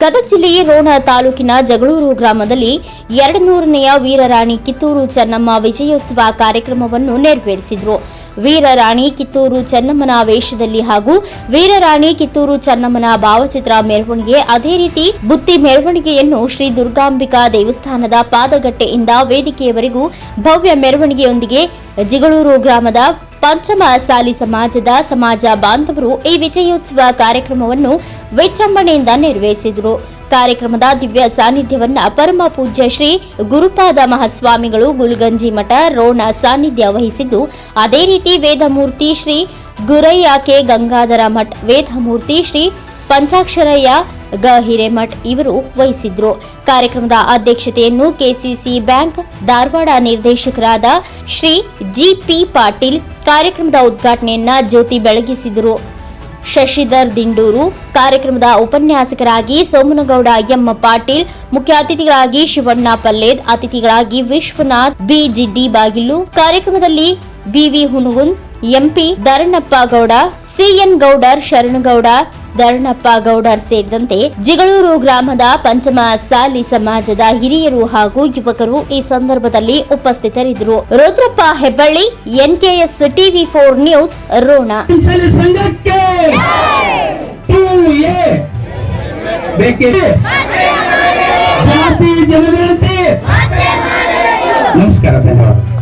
ಗದಗ ಜಿಲ್ಲೆಯ ರೋಣ ತಾಲೂಕಿನ ಜಗಳೂರು ಗ್ರಾಮದಲ್ಲಿ ಎರಡು ನೂರನೆಯ ವೀರರಾಣಿ ಕಿತ್ತೂರು ಚೆನ್ನಮ್ಮ ವಿಜಯೋತ್ಸವ ಕಾರ್ಯಕ್ರಮವನ್ನು ನೆರವೇರಿಸಿದರು. ವೀರರಾಣಿ ಕಿತ್ತೂರು ಚೆನ್ನಮ್ಮನ ವೇಷದಲ್ಲಿ ಹಾಗೂ ವೀರರಾಣಿ ಕಿತ್ತೂರು ಚೆನ್ನಮ್ಮನ ಭಾವಚಿತ್ರ ಮೆರವಣಿಗೆ, ಅದೇ ರೀತಿ ಬುತ್ತಿ ಮೆರವಣಿಗೆಯನ್ನು ಶ್ರೀ ದುರ್ಗಾಂಬಿಕಾ ದೇವಸ್ಥಾನದ ಪಾದಗಟ್ಟೆಯಿಂದ ವೇದಿಕೆಯವರೆಗೂ ಭವ್ಯ ಮೆರವಣಿಗೆಯೊಂದಿಗೆ ಜಿಗಳೂರು ಗ್ರಾಮದ ಪಂಚಮ ಸಾಲಿ ಸಮಾಜದ ಸಮಾಜ ಬಾಂಧವರು ಈ ವಿಜಯೋತ್ಸವ ಕಾರ್ಯಕ್ರಮವನ್ನು ವಿಜೃಂಭಣೆಯಿಂದ ನಿರ್ವಹಿಸಿದರು ಕಾರ್ಯಕ್ರಮದ ದಿವ್ಯ ಸಾನ್ನಿಧ್ಯವನ್ನ ಪರಮ ಪೂಜ್ಯ ಶ್ರೀ ಗುರುಪಾದ ಮಹಾಸ್ವಾಮಿಗಳು ಗುಲ್ಗಂಜಿ ಮಠ ರೋಣ ಸಾನ್ನಿಧ್ಯ ವಹಿಸಿದ್ದು, ಅದೇ ರೀತಿ ವೇದಮೂರ್ತಿ ಶ್ರೀ ಗುರಯ್ಯ ಕೆ. ಗಂಗಾಧರ ಮಠ ವೇದಮೂರ್ತಿ ಶ್ರೀ ಪಂಚಾಕ್ಷರಯ್ಯ, ಗ ಹಿರೇಮಠ್ ಇವರು ವಹಿಸಿದ್ರು. ಕಾರ್ಯಕ್ರಮದ ಅಧ್ಯಕ್ಷತೆಯನ್ನು ಕೆಸಿಸಿ ಬ್ಯಾಂಕ್ ಧಾರವಾಡ ನಿರ್ದೇಶಕರಾದ ಶ್ರೀ ಜಿಪಿ ಪಾಟೀಲ್ ಕಾರ್ಯಕ್ರಮದ ಉದ್ಘಾಟನೆಯನ್ನ ಜ್ಯೋತಿ ಬೆಳಗಿಸಿದರು. ಶಶಿಧರ್ ದಿಂಡೂರು ಕಾರ್ಯಕ್ರಮದ ಉಪನ್ಯಾಸಕರಾಗಿ ಸೋಮನಗೌಡ ಎಂ ಪಾಟೀಲ್, ಮುಖ್ಯ ಅತಿಥಿಗಳಾಗಿ ಶಿವಣ್ಣ ಪಲ್ಲೇದ್, ಅತಿಥಿಗಳಾಗಿ ವಿಶ್ವನಾಥ್, ಬಿ ಜಿಡ್ಡಿ ಬಾಗಿಲು. ಕಾರ್ಯಕ್ರಮದಲ್ಲಿ B V Hunagun M P Dharanappa Gowda, C N Gowdar Sharanagowda Dharanappa Gowdar ಸೇರಿದಂತೆ ಜಿಗಳೂರು ಗ್ರಾಮದ ಪಂಚಮ ಸಾಲಿ ಸಮಾಜದ ಹಿರಿಯರು ಹಾಗೂ ಯುವಕರು ಈ ಸಂದರ್ಭದಲ್ಲಿ ಉಪಸ್ಥಿತರಿದ್ದರು. Rudrappa Hebballi, N K S TV four news, Ron. ನಮಸ್ಕಾರ